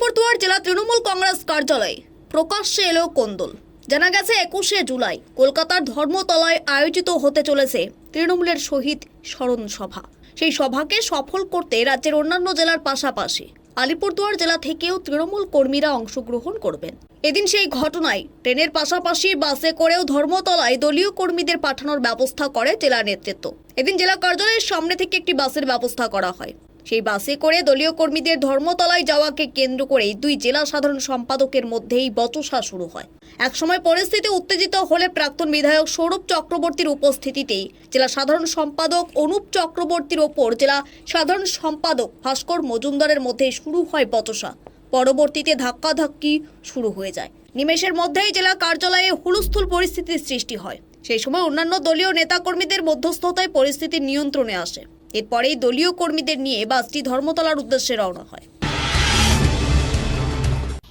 আলিপুরদুয়ার জেলা তৃণমূল কংগ্রেস কার্যালয়ে। প্রকাশ্যে এলো কোন্দল। জানা গেছে, একুশে জুলাই কলকাতার ধর্মতলায় আয়োজিত হতে চলেছে তৃণমূলের শহীদ স্মরণ সভা। সেই সভাকে সফল করতে রাজ্যের অন্যান্য জেলার পাশাপাশি আলিপুরদুয়ার জেলা থেকেও তৃণমূল কর্মীরা অংশগ্রহণ করবেন। এদিন সেই ঘটনায় ট্রেনের পাশাপাশি বাসে করেও ধর্মতলায় দলীয় কর্মীদের পাঠানোর ব্যবস্থা করে জেলা নেতৃত্ব। এদিন জেলা কার্যালয়ের সামনে থেকে একটি বাসের ব্যবস্থা করা হয়। সেই বাসে করে দলীয় কর্মীদের ধর্মতলায় যাওয়াকে কেন্দ্র করেই দুই জেলা সাধারণ সম্পাদকের মধ্যেই বচসা শুরু হয়। একসময় পরিস্থিতি উত্তেজিত হলে প্রাক্তন বিধায়ক সৌরভ চক্রবর্তীর উপস্থিতিতেই জেলা সাধারণ সম্পাদক অনুপ চক্রবর্তীর ওপর জেলা সাধারণ সম্পাদক ভাস্কর মজুমদারের মধ্যে শুরু হয় বচসা। পরবর্তীতে ধাক্কাধাক্কি শুরু হয়ে যায়। নিমেষের মধ্যেই জেলা কার্যালয়ে হুলস্থুল পরিস্থিতির সৃষ্টি হয়। সেই সময় অন্যান্য দলীয় নেতাকর্মীদের মধ্যস্থতায় পরিস্থিতি নিয়ন্ত্রণে আসে। এরপরেই দলীয় কর্মীদের নিয়ে বাসটি ধর্মতলার উদ্দেশ্যে রওনা হয়।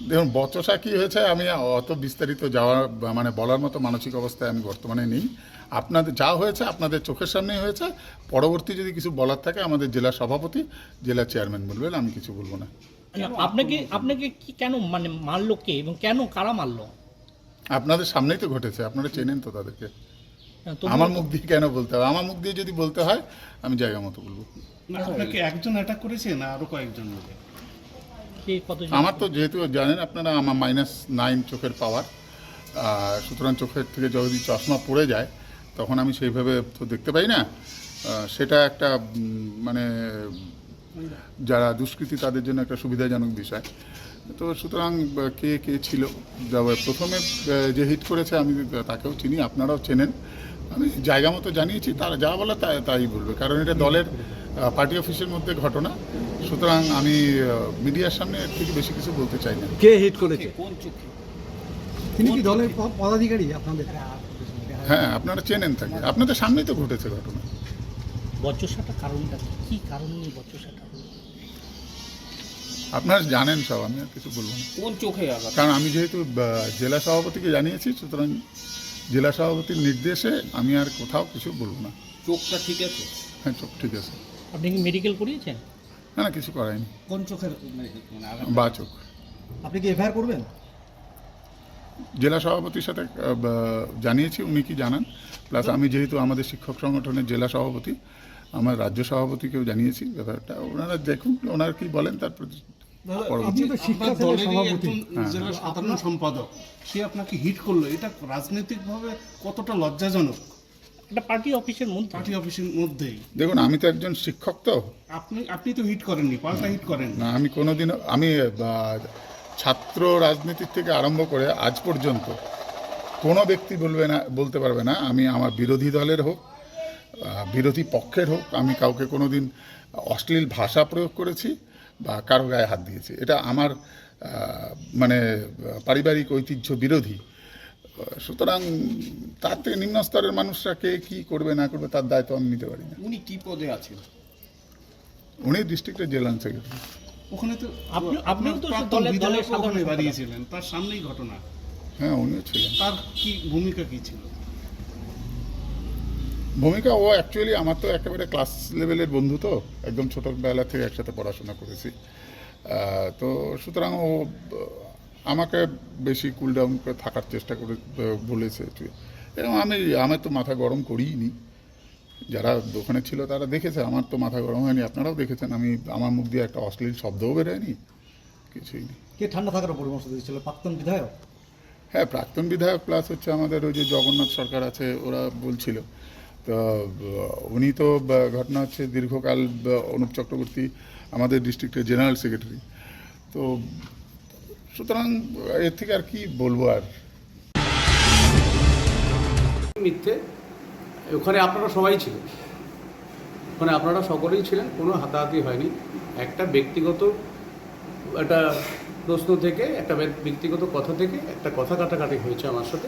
দেখুন বচসা কি হয়েছে আমি অত বিস্তারিত যাওয়ার বা মানে বলার মতো মানসিক অবস্থায় আমি বর্তমানে নেই। আপনাদের যা হয়েছে আপনাদের চোখের সামনেই হয়েছে। পরবর্তী যদি কিছু বলার থাকে আমাদের জেলা সভাপতি জেলা চেয়ারম্যান বলবেন আমি কিছু বলব না। আপনাকে আপনাকে কি কেন মানে মারলো কে এবং কেন কারা মারলো? আপনাদের সামনেই তো ঘটেছে আপনারা চেনেন তো তাদেরকে। আমার মুখ দিয়ে কেন বলতে হবে আমার মুখ দিয়ে যদি বলতে হয় আমি জায়গা মতো বলব। না আপনাকে একজন অ্যাটাক করেছে না আরও কয়েকজন মিলে আমার তো যেহেতু জানেন আপনারা আমার মাইনাস নাইন চোখের পাওয়ার সুতরাং চোখের থেকে যদি চশমা পড়ে যায় তখন আমি সেইভাবে তো দেখতে পাই না। সেটা একটা মানে যারা দুষ্কৃতী তাদের জন্য একটা সুবিধাজনক বিষয়। তো সুতরাং কে কে ছিল? প্রথমে যে হিট করেছে আমি তাকেও চিনি আপনারাও চেনেন। আমি জায়গা মতো জানিয়েছি তারা যা বলে তাই তাই বলবে। কারণ এটা দলের পার্টি অফিসের মধ্যে ঘটনা। সুতরাং আমি মিডিয়ার সামনে এর থেকে বেশি কিছু বলতে চাই না। কে হিট করেছে? তিনি কি দলের পদাধিকারী আপনাদের? হ্যাঁ আপনারা চেনেন তাকে। আপনাদের সামনেই তো ঘটেছে ঘটনা। বচসাটা কারণটা কি? কারণ নিয়ে হলো? আপনারা জানেন সব আমি আর কিছু বলব না। কোন চোখে আঘাত? কারণ আমি যেহেতু আহ, জেলা সভাপতিকে জানিয়েছি সুতরাং জেলা সভাপতির নির্দেশে আমি আর কোথাও কিছু বলব না। চোখটা ঠিক আছে? হ্যাঁ চোখ ঠিক আছে। আপনি কি মেডিকেল করিয়েছেন? না না কিছু করায়নি কোন চোখের মানে আঘাত? বা চোখ। আপনি কি এফআইআর করবেন? জেলা সভাপতির সাথে আহ, বা- জানিয়েছি উনি কি জানান। প্লাস আমি যেহেতু আমাদের শিক্ষক সংগঠনের জেলা সভাপতি আমার রাজ্য সভাপতিকেও জানিয়েছি ব্যাপারটা। ওনারা দেখুন ওনারা কি বলেন তারপর জেলা সাধারণ সম্পাদক সে আপনাকে হিট করল। এটা রাজনৈতিকভাবে কতটা লজ্জাজনক? একটা পার্টি অফিসের মধ্যে। পার্টি অফিসের মধ্যেই। দেখুন আমি তো একজন শিক্ষক তো। আপনি আপনি তো হিট করেননি পাল্টা হিট করেন না আমি কোনোদিনও আমি ছাত্র রাজনীতির থেকে আরম্ভ করে আজ পর্যন্ত কোনো ব্যক্তি বলবে না বলতে পারবে না আমি আমার বিরোধী দলের হোক বিরোধী পক্ষের হোক আমি কাউকে কোনোদিন অশ্লীল ভাষা প্রয়োগ করেছি বা কারও গায়ে হাত দিয়েছি। এটা আমার মানে পারিবারিক ঐতিহ্য বিরোধী। সুতরাং তার থেকে নিম্ন স্তরের মানুষরা কে কী করবে না করবে তার দায়িত্ব আমি নিতে পারি না। উনি কি পদে আছেন? উনি ডিস্ট্রিক্টের জেলা সেক্রেটারি। ওখানে তো আপনি- আপনিও তো দলের- সাধারণ ওখানে তার সামনেই ঘটনা। হ্যাঁ উনিও ছিলেন। তার কি ভূমিকা কি ছিল? ভূমিকা ও অ্যাকচুয়ালি আমার তো একেবারে ক্লাস লেভেলের বন্ধু তো একদম ছোটোবেলা থেকে একসাথে পড়াশোনা করেছি। তো সুতরাং ও আমাকে বেশি কুল ডাউন করে থাকার চেষ্টা করে বলেছে এবং আমি আমার তো মাথা গরম করিনি। যারা দোকানে ছিল তারা দেখেছে আমার তো মাথা গরম হয়নি আপনারাও দেখেছেন আমি আমার মুখ দিয়ে একটা অশ্লীল শব্দও বেরোয়নি। কিছুই নেই। কে ঠান্ডা থাকার পরামর্শ দিয়েছিল? প্রাক্তন বিধায়ক? হ্যাঁ প্রাক্তন বিধায়ক প্লাস হচ্ছে আমাদের ওই যে জগন্নাথ সরকার আছে ওরা বলছিল তো উনি তো ঘটনা হচ্ছে দীর্ঘকাল অনুপ চক্রবর্তী আমাদের ডিস্ট্রিক্টের জেনারেল সেক্রেটারি তো, সুতরাং, এর থেকে আর কি বলব আর? মিথ্যে, ওখানে আপনারা সবাই ছিলেন। ওখানে আপনারা সকলেই ছিলেন, কোনো হাতাহাতি হয়নি। একটা ব্যক্তিগত, একটা প্রশ্ন থেকে, একটা ব্যক্তিগত কথা থেকে একটা কথা কাটাকাটি হয়েছে আমার সাথে।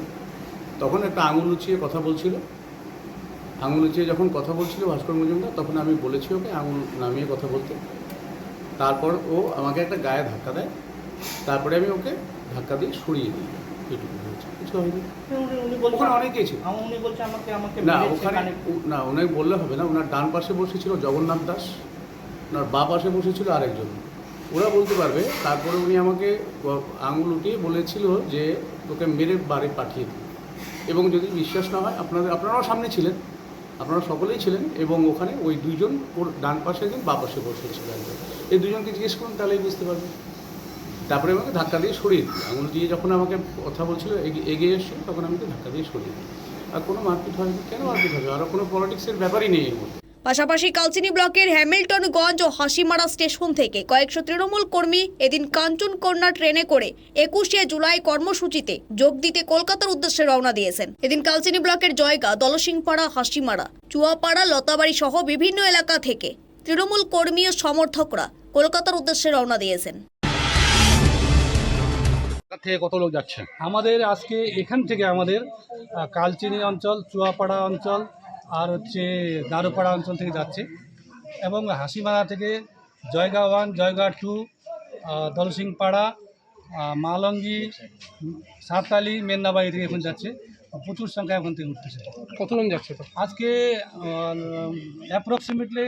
তখন একটা আঙুল উঁচিয়ে কথা বলছিল। আঙুল উঁচিয়ে যখন কথা বলছিল ভাস্কর মজুমদার, তখন আমি বলেছি ওকে, আঙুল নামিয়ে কথা বলতে। তারপর ও আমাকে একটা গায়ে ধাক্কা দেয়। তারপরে আমি ওকে ধাক্কা দিয়ে সরিয়ে দিই। এটুকু হয়েছে। কিছু ওখানে অনেকেই না, ওখানে না, ওনাকে বললে হবে না। ওনার ডান পাশে বসেছিল জগন্নাথ দাস, ওনার বা পাশে বসেছিল আরেকজন। ওরা বলতে পারবে, তারপরে উনি আমাকে আঙুল উঠিয়ে বলেছিল যে, তোকে মেরে বাড়ি পাঠিয়ে দিই। এবং যদি বিশ্বাস না হয়, আপনাদের, আপনারাও সামনে ছিলেন। আপনারা সকলেই ছিলেন এবং ওখানে ওই দুজন ওর ডান পাশে একজন বা পাশে বসেছিল একজন। এই দুজনকে জিজ্ঞেস করুন তাহলেই বুঝতে পারবেন। তারপরে আমাকে ধাক্কা দিয়ে সরিয়ে দিই আঙুল দিয়ে যখন আমাকে কথা বলছিল এগিয়ে- এসছে এসে তখন আমাকে ধাক্কা দিয়ে সরিয়ে দিই আর কোনো মারপিট হয়নি। কেন মারপিট হবে আর কোনো পলিটিক্সের ব্যাপারই নেই এর মধ্যে পাশাপাশি কালচিনি ব্লকের হ্যামিল্টনগঞ্জ ও হাসিমারা স্টেশন থেকে কয়েকশো তৃণমূল কর্মী এদিন কাঞ্চন কন্যা ট্রেনে করে একুশে জুলাই কর্মসূচিতে যোগ দিতে কলকাতার উদ্দেশ্যে রওনা দিয়েছেন। এদিন কালচিনি ব্লকের জয়গা দলসিংপাড়া হাসিমারা চুয়াপাড়া লতাবাড়ি সহ বিভিন্ন এলাকা থেকে তৃণমূল কর্মী ও সমর্থকরা কলকাতার উদ্দেশ্যে রওনা দিয়েছেন। থেকে কত লোক যাচ্ছে? আমাদের আজকে এখান থেকে আমাদের কালচিনি অঞ্চল চুয়াপাড়া অঞ্চল আর হচ্ছে দারুপাড়া অঞ্চল থেকে যাচ্ছে। এবং হাসিমারা থেকে জয়গা ওয়ান জয়গা টু দলসিংপাড়া মালঙ্গি সাঁতালি মেন্নাবাড়ি থেকে এখন যাচ্ছে। প্রচুর সংখ্যা এখন থেকে উঠতেছে। কত লোক যাচ্ছে তো? আজকে অ্যাপ্রক্সিমেটলি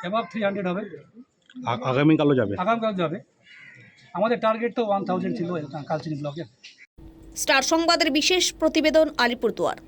অ্যাবাভ থ্রি হান্ড্রেড হবে। আগামীকালও যাবে? আগামীকাল যাবে। আমাদের টার্গেট তো ওয়ান থাউজেন্ড ছিল কালচিনি ব্লকের স্টার সংবাদের বিশেষ প্রতিবেদন আলিপুরদুয়ার।